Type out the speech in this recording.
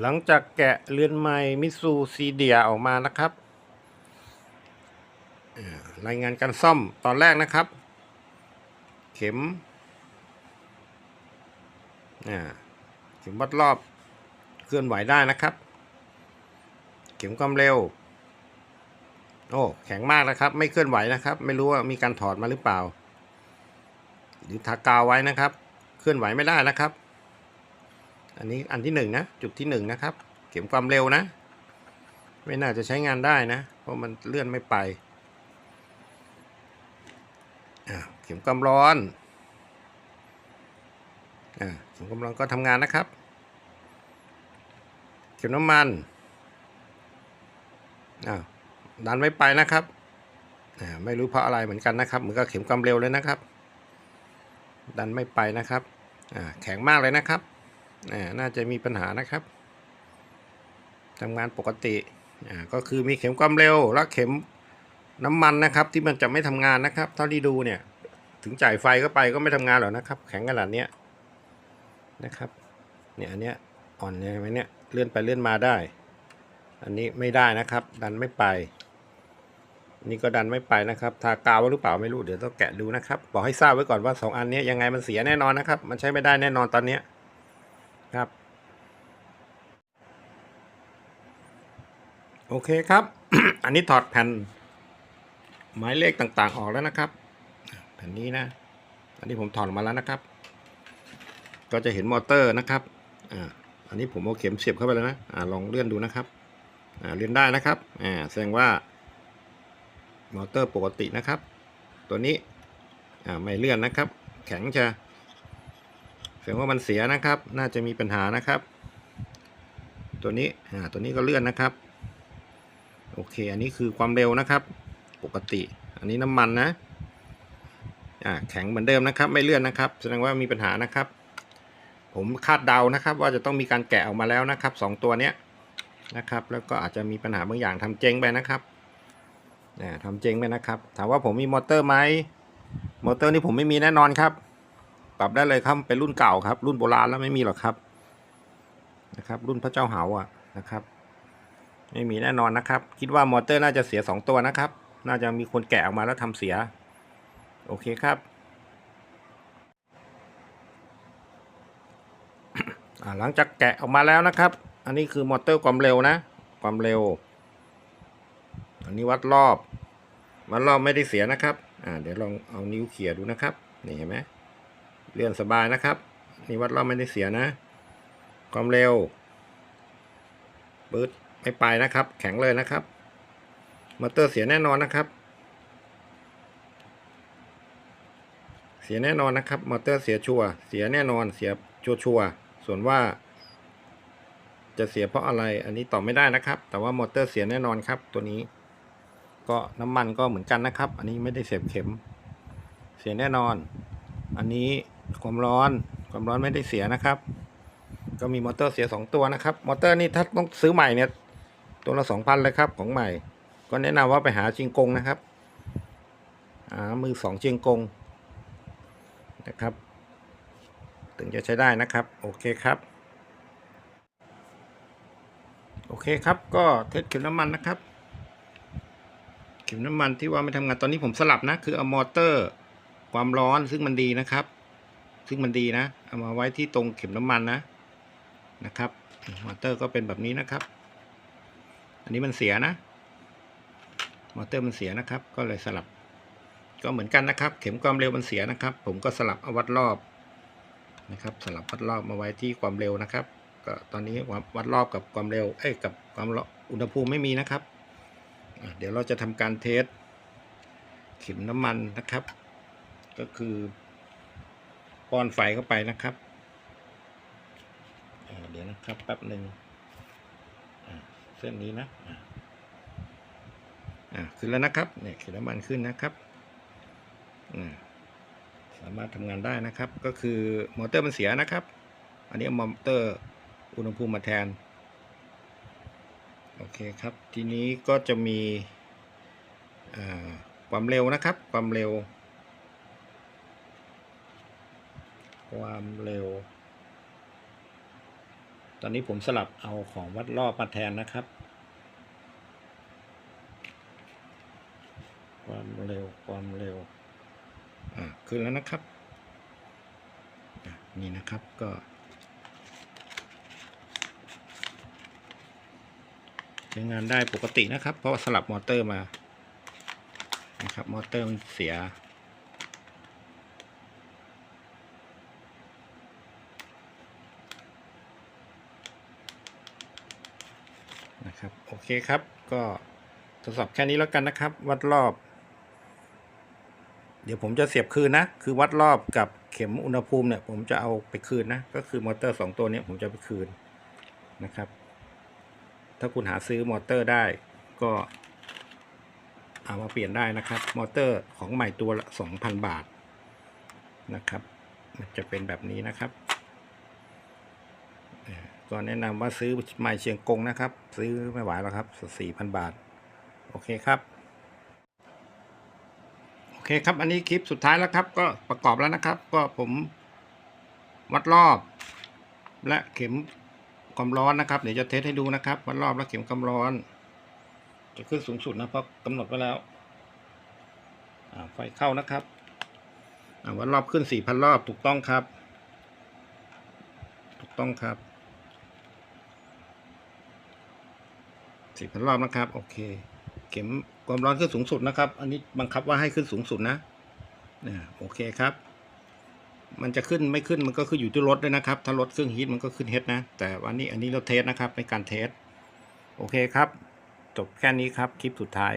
หลังจากแกะเรือนใหม่มิซูซีเดียออกมานะครับ รายงานการซ่อมตอนแรกนะครับ เข็มเข็มวัดรอบเคลื่อนไหวได้นะครับ เข็มความเร็ว โอ้แข็งมากนะครับ ไม่เคลื่อนไหวนะครับ ไม่รู้ว่ามีการถอดมาหรือเปล่า หรือทากาวไว้นะครับ เคลื่อนไหวไม่ได้นะครับ อันนี้อันที่หนึ่งนะ จุดที่หนึ่งนะครับ เข็มความเร็วนะ ไม่น่าจะใช้งานได้นะ เพราะมันเลื่อนไม่ไป เข็มความร้อนเข็มความร้อนก็ทำงานนะครับ เข็มน้ำมันดันไม่ไปนะครับ ไม่รู้เพราะอะไรเหมือนกันนะครับ เหมือนกับเข็มความเร็วเลยนะครับ ดันไม่ไปนะครับ แข็งมากเลยนะครับ น่าจะมีปัญหานะครับทำงานปกติอ่าก็คือมีเข็มความเร็วและเข็มน้ำมันนะครับ ที่มันจะไม่ทำงานนะครับ เท่าที่ดูเนี่ย ถึงจ่ายไฟเข้าไปก็ไม่ทำงานหรอกนะครับ แข็งขนาดเนี้ยนะครับ เนี่ยอันเนี้ยอ่อนใช่ไหมเนี่ยเลื่อนไปเลื่อนมาได้ อันนี้ไม่ได้นะครับ ดันไม่ไป นี่ก็ดันไม่ไปนะครับ ทากาวหรือเปล่าไม่รู้เดี๋ยวต้องแกะดูนะครับ บอกให้ทราบไว้ก่อนว่าสองอันนี้ยังไงมันเสียแน่นอนนะครับ มันใช้ไม่ได้แน่นอนตอนนี้ ครับ โอเคครับ อันนี้ถอดแผ่น หมายเลขต่างๆออกแล้วนะครับ แผ่นนี้นะ อันนี้ผมถอดออกมาแล้วนะครับ ก็จะเห็นมอเตอร์นะครับ อ่า อันนี้ผมเอาเข็มเสียบเข้าไปแล้วนะ อ่า ลองเลื่อนดูนะครับ อ่า เลื่อนได้นะครับ อ่า แสดงว่ามอเตอร์ปกตินะครับ ตัวนี้ อ่า ไม่เลื่อนนะครับ แข็งจะ สดงว่ามันเสียนะครับ น่าจะมีปัญหานะครับ ตัวนี้อ่าตัวนี้ก็เลื่อนนะครับ โอเค อันนี้คือความเร็วนะครับ ปกติ อันนี้น้ำมันนะอ่าแข็งเหมือนเดิมนะครับ ไม่เลื่อนนะครับ แสดงว่ามีปัญหานะครับ ผมคาดเดานะครับ ว่าจะต้องมีการแกะออกมาแล้วนะครับสองตัวเนี้ยนะครับ แล้วก็อาจจะมีปัญหาบางอย่างทำเจ๊งไปนะครับอ่าทำเจ๊งไปนะครับ ถามว่าผมมีมอเตอร์ไหมมอเตอร์นี่ผมไม่มีแน่นอนครับ ปรับได้เลยครับเป็นรุ่นเก่าครับ รุ่นโบราณแล้วไม่มีหรอกครับนะครับ รุ่นพระเจ้าเหาอะนะครับ ไม่มีแน่นอนนะครับ คิดว่ามอเตอร์น่าจะเสียสองตัวนะครับ น่าจะมีคนแกะออกมาแล้วทำเสีย โอเคครับหลังจากแกะออกมาแล้วนะครับ อันนี้คือมอเตอร์ความเร็วนะ ความเร็ว อันนี้วัดรอบ วัดรอบไม่ได้เสียนะครับ อ่า เดี๋ยวลองเอานิ้วเขี่ยดูนะครับ นี่เห็นไหม เลื่อนสบายนะครับนี่วัดรอบไม่ได้เสียนะ ความเร็วปื๊ดไม่ไปนะครับ แข็งเลยนะครับมอเตอร์เสียแน่นอนนะครับ เสียแน่นอนนะครับมอเตอร์เสียชัวเสียแน่นอนเสียชัวชัวส่วนว่า จะเสียเพราะอะไรอันนี้ตอบไม่ได้นะครับ แต่ว่ามอเตอร์เสียแน่นอนครับ ตัวนี้ ก็น้ำมันก็เหมือนกันนะครับ อันนี้ไม่ได้เสียบเข็ม เสียแน่นอน อันนี้ ความร้อน ความร้อนไม่ได้เสียนะครับ ก็มีมอเตอร์เสีย 2 ตัวนะครับ มอเตอร์นี่ถ้าต้องซื้อใหม่เนี่ย ตัวละ2,000เลยครับ ของใหม่ ก็แนะนำว่าไปหาจิงกงนะครับหามือสองเชียงกงนะครับ ถึงจะใช้ได้นะครับ โอเคครับโอเคครับ ก็เทสเข็มน้ำมันนะครับ เข็มน้ำมันที่ว่าไม่ทำงานตอนนี้ผมสลับนะ คือเอามอเตอร์ ความร้อนซึ่งมันดีนะครับ ซึ่งมันดีนะ เอามาไว้ที่ตรงเข็มน้ำมันนะนะครับมอเตอร์ก็เป็นแบบนี้นะครับ อันนี้มันเสียนะ มอเตอร์มันเสียนะครับ ก็เลยสลับ ก็เหมือนกันนะครับ เข็มความเร็วมันเสียนะครับ ผมก็สลับเอาวัดรอบนะครับ สลับวัดรอบมาไว้ที่ความเร็วนะครับ ก็ตอนนี้วัดรอบกับความเร็ว เอ้ยกับความอุณหภูมิไม่มีนะครับ เดี๋ยวเราจะทำการเทสเข็มน้ำมันนะครับ ก็คือ ป้อนไฟเข้าไปนะครับ เดี๋ยวนะครับแป๊บหนึ่งเส้นนี้นะอ่าขึ้นแล้วนะครับเนี่ยข็มน้ำมันขึ้นนะครับสามารถทำงานได้นะครับ ก็คือมอเตอร์มันเสียนะครับ อันนี้มอเตอร์อุณหภูมิมาแทน โอเคครับ ทีนี้ก็จะมีความเร็วนะครับ ความเร็ว ความเร็ว ตอนนี้ผมสลับเอาของวัดรอบมาแทนนะครับ ความเร็วความเร็วอ่าขึ้นแล้วนะครับนี่นะครับก็ใช้งานได้ปกตินะครับ เพราะว่าสลับมอเตอร์มานะครับมอเตอร์มันเสีย นะครับ โอเคครับ ก็ทดสอบแค่นี้แล้วกันนะครับ วัดรอบ เดี๋ยวผมจะเสียบคืนนะ คือวัดรอบกับเข็มอุณหภูมิเนี่ย ผมจะเอาไปคืนนะ ก็คือมอเตอร์สองตัวเนี้ผมจะไปคืนนะครับ ถ้าคุณหาซื้อมอเตอร์ได้ก็เอามาเปลี่ยนได้นะครับ มอเตอร์ของใหม่ตัวละ 2,000 บาทนะครับ มันจะเป็นแบบนี้นะครับ ก็แนะนำว่าซื้อไม้เชียงกงนะครับ ซื้อไม่ไหวแล้วครับ4,000บาท โอเคครับ โอเคครับ อันนี้คลิปสุดท้ายแล้วครับ ก็ประกอบแล้วนะครับ ก็ผมวัดรอบ และเข็มความร้อนนะครับ เดี๋ยวจะเทสให้ดูนะครับ วัดรอบและเข็มความร้อน จะขึ้นสูงสุดนะเพราะกำหนดไว้แล้วไฟเข้านะครับวัดรอบขึ้น4,000รอบถูกต้องครับ ถูกต้องครับ 4,000รอบนะครับ โอเค เข็มความร้อนขึ้นสูงสุดนะครับ อันนี้บังคับว่าให้ขึ้นสูงสุดนะนี่โอเคครับ มันจะขึ้นไม่ขึ้นมันก็ขึ้นอยู่ที่รถด้วยนะครับ ถ้ารถเครื่องฮีทมันก็ขึ้นเฮดนะ แต่วันนี้อันนี้เราเทสนะครับในการเทส โอเคครับ จบแค่นี้ครับคลิปสุดท้าย